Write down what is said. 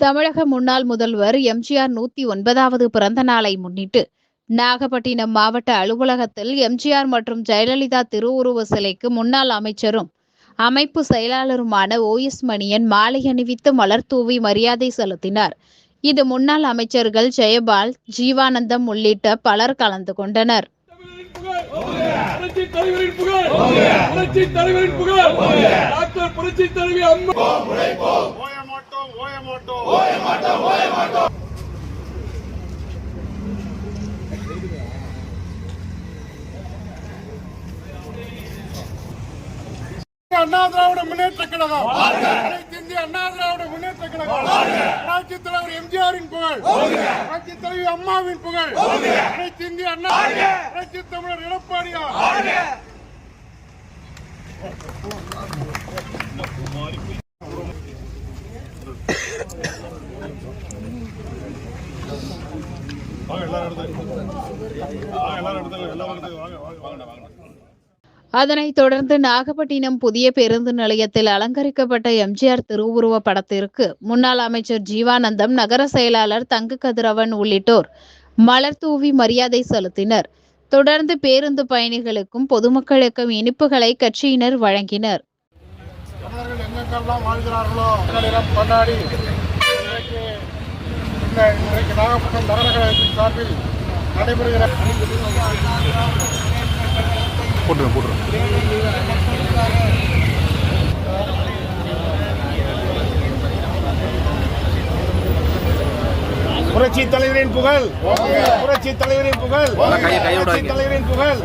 தமிழக முன்னாள் முதல்வர் எம்ஜிஆர் நூத்தி ஒன்பதாவது பிறந்த நாளை முன்னிட்டு நாகப்பட்டினம் மாவட்ட அலுவலகத்தில் எம்ஜிஆர் மற்றும் ஜெயலலிதா திருவுருவ சிலைக்கு முன்னாள் அமைச்சரும் அமைப்பு செயலாளருமான ஓஎஸ் மணியன் மாலை அணிவித்து மலர் தூவி மரியாதை செலுத்தினார் இது முன்னாள் அமைச்சர்கள் ஜெயபால் ஜீவானந்தம் உள்ளிட்ட பலர் கலந்து கொண்டனர் புரட்சி தலைவரின் புகழ் மாட்டோம் ஓய மாட்டோம் ஓய மாட்டோம் அண்ணா திராவிட முன்னேற்ற கழகம். அனைத்து இந்திய அண்ணா திராவிட முன்னேற்ற கழகம். புரட்சி தலைவர் எம்ஜிஆரின் புகழ். புரட்சி தலைவி அம்மாவின் புகழ். அனைத்து இந்திய அண்ணா புரட்சி தமிழர் எடப்பாடியார். அதனைத் தொடர்ந்து நாகப்பட்டினம் புதிய பேருந்து நிலையத்தில் அலங்கரிக்கப்பட்ட எம்ஜிஆர் திருவுருவ படத்திற்கு முன்னாள் அமைச்சர் ஜீவானந்தம் நகர செயலாளர் தங்கு கதிரவன் உள்ளிட்டோர் மலர் தூவி மரியாதை செலுத்தினர். தொடர்ந்து பேருந்து பயணிகளுக்கும் பொதுமக்களுக்கும் இனிப்புகளை கட்சியினர் வழங்கினர். இந்த இன்றைக்கு நாகப்பட்டினம் நகரகழகத்தின் சார்பில் நடைபெறுகிற போட்டுருங்க போட்டுருங்க புரட்சி தலைவரின் புகழ் புரட்சி தலைவரின் புகழ். புரட்சி. தலைவரின் புகழ்